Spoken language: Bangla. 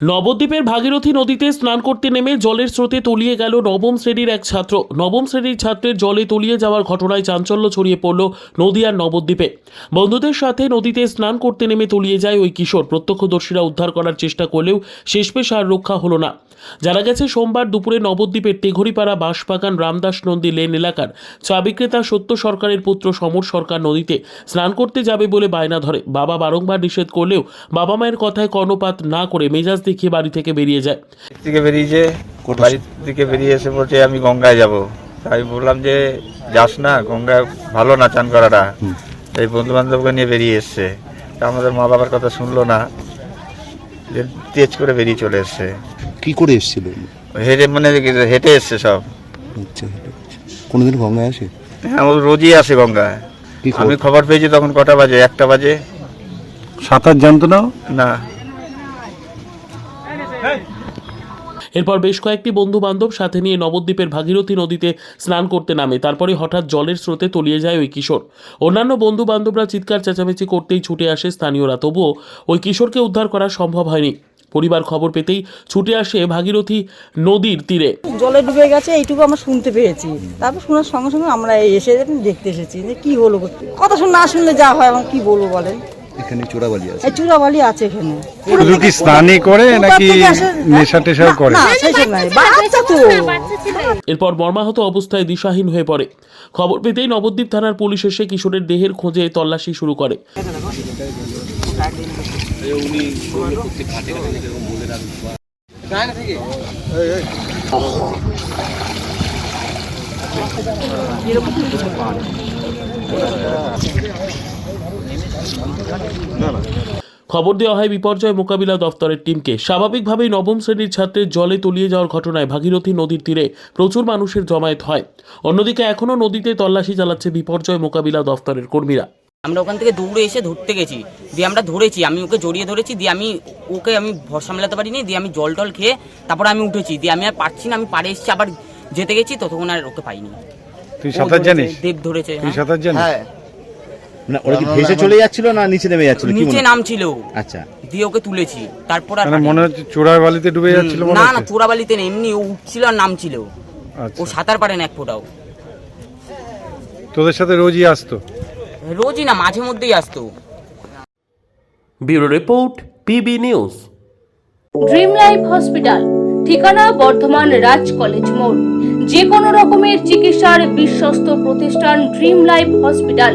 নবদ্বীপের ভাগীরথী নদীতে স্নান করতে নেমে জলের স্রোতে তলিয়ে গেল নবম শ্রেণির এক ছাত্র। নবম শ্রেণির ছাত্রের জলে তলিয়ে যাওয়ার ঘটনায় চাঞ্চল্য ছড়িয়ে পড়ল নদীয়ার নবদ্বীপে। বন্ধুদের সাথে নদীতে স্নান করতে নেমে তলিয়ে যায় ওই কিশোর। প্রত্যক্ষদর্শীরা উদ্ধার করার চেষ্টা করলেও শেষমেশ আর রক্ষা হলো না। জানা গেছে, সোমবার দুপুরে নবদ্বীপের টেঘরিপাড়া বাঁশবাগান রামদাস নন্দী লেন এলাকার চা বিক্রেতা সত্য সরকারের পুত্র সমর সরকার নদীতে স্নান করতে যাবে বলে বায়না ধরে। বাবা বারংবার নিষেধ করলেও বাবা মায়ের কথায় কর্ণপাত না করে মেজাজ দেখিয়ে বাড়ি থেকে বেরিয়ে যায়। থেকে বেরিয়েছে? বাড়ি থেকে বেরিয়ে এসে বলছে আমি গঙ্গায় যাব। তাই বললাম যে যাস না গঙ্গায় ভালো না চান করাটা। তাই বন্ধু বান্ধবকে নিয়ে বেরিয়ে এসছে। তা আমাদের মা বাবার কথা শুনলো না যে তেজ করে বেরিয়ে চলে এসছে। কি করে এসেছিল? হেঁটে মানে হেঁটে এসছে সব। আচ্ছা কোনোদিন গঙ্গায় আসে? হ্যাঁ ও রোজই আসে গঙ্গায়। কি? আমি খবর পেয়েছি তখন কটা বাজে? একটা বাজে। সাঁতার জানতো না না। এরপর বেশ কয়েকটি বন্ধু বান্ধব সাথে নিয়ে নবদ্বীপের ভাগীরথী নদীতে স্নান করতে নামে। তারপরে হঠাৎ জলের স্রোতে তলিয়ে যায় ওই কিশোর। অন্যান্য বন্ধু বান্ধবরা চিৎকার চেঁচামেচি করতেই ছুটে আসে স্থানীয়রা। তবুও ওই কিশোরকে উদ্ধার করা সম্ভব হয়নি। পরিবার খবর পেতেই ছুটে আসে ভাগীরথী নদীর তীরে। জলে ডুবে গেছে, এইটুকু আমরা শুনতে পেয়েছি। তারপর শোনার সঙ্গে সঙ্গে আমরা এসে দেখতে এসেছি যে কি হলো, কথা শুনে না শুনলে যা হয় এখন কি বলব বলেন? এখানে চোরাবালি আছে। এই চূড়াবালি আছে এখানে। শুধু কি স্নানই করে নাকি নেশা টেশাও করে? না সেইসব নাই। বাচ্চা তো এরপর মর্মাহত অবস্থায় দিশাহীন হয়ে পড়ে। খবর পেতেই নবদ্বীপ থানার পুলিশ এসে কিশোরের দেহের খোঁজে তল্লাশি শুরু করে। খবর দেওয়া হয় বিপর্যয় মোকাবিলা দফতরের টিমকে। স্বাভাবিকভাবেই নবম শ্রেণির ছাত্রের জলে তলিয়ে যাওয়ার ঘটনায় ভাগীরথী নদীর তীরে প্রচুর মানুষের জমায়েত হয়। অন্যদিকে এখনও নদীতে তল্লাশি চালাচ্ছে বিপর্যয় মোকাবিলা দফতরের কর্মীরা। আমরা ওখান থেকে দৌড়ে এসে ধরতে গেছি। দিয়ে আমরা ধরেছি আমি ওকে জড়িয়ে ধরেছি দিয়ে আমি ওকে আমি ভরসা মেলাতে পারিনি দিয়ে আমি জল টল খেয়ে তারপর আমি উঠেছি। দিয়ে আমি আর পারছি না আমি পাড়ে এসেছি আবার যেতে গেছি ততক্ষণ আর ওকে পাইনি। তুই সাঁতার জানিস? দেব ধরেছে তুই হ্যাঁ। না ওরা কি ভেসে চলে যাচ্ছিল না নিচে নেমে যাচ্ছিল? কি নিচে নামছিল। আচ্ছা। দিয়ে ওকে তুলেছি। তারপর আর মানে মনে হচ্ছে চোরার বালিতে ডুবে যাচ্ছিল না না হচ্ছে? চোরাবালিতে নেই এমনি ও উঠছিল আর নামছিল। ও আচ্ছা। সাঁতার পারে না এক ফোটাও। তোদের সাথে রোজই আসতো? রোজই না মাঝে মধ্যেই আসতো। Bureau report PB news. Dream life hospital ঠিকানা বর্ধমান রাজ কলেজ মোড়। যে কোনো রকমের চিকিৎসার বিশ্বস্ত প্রতিষ্ঠান ড্রিম লাইফ হসপিটাল।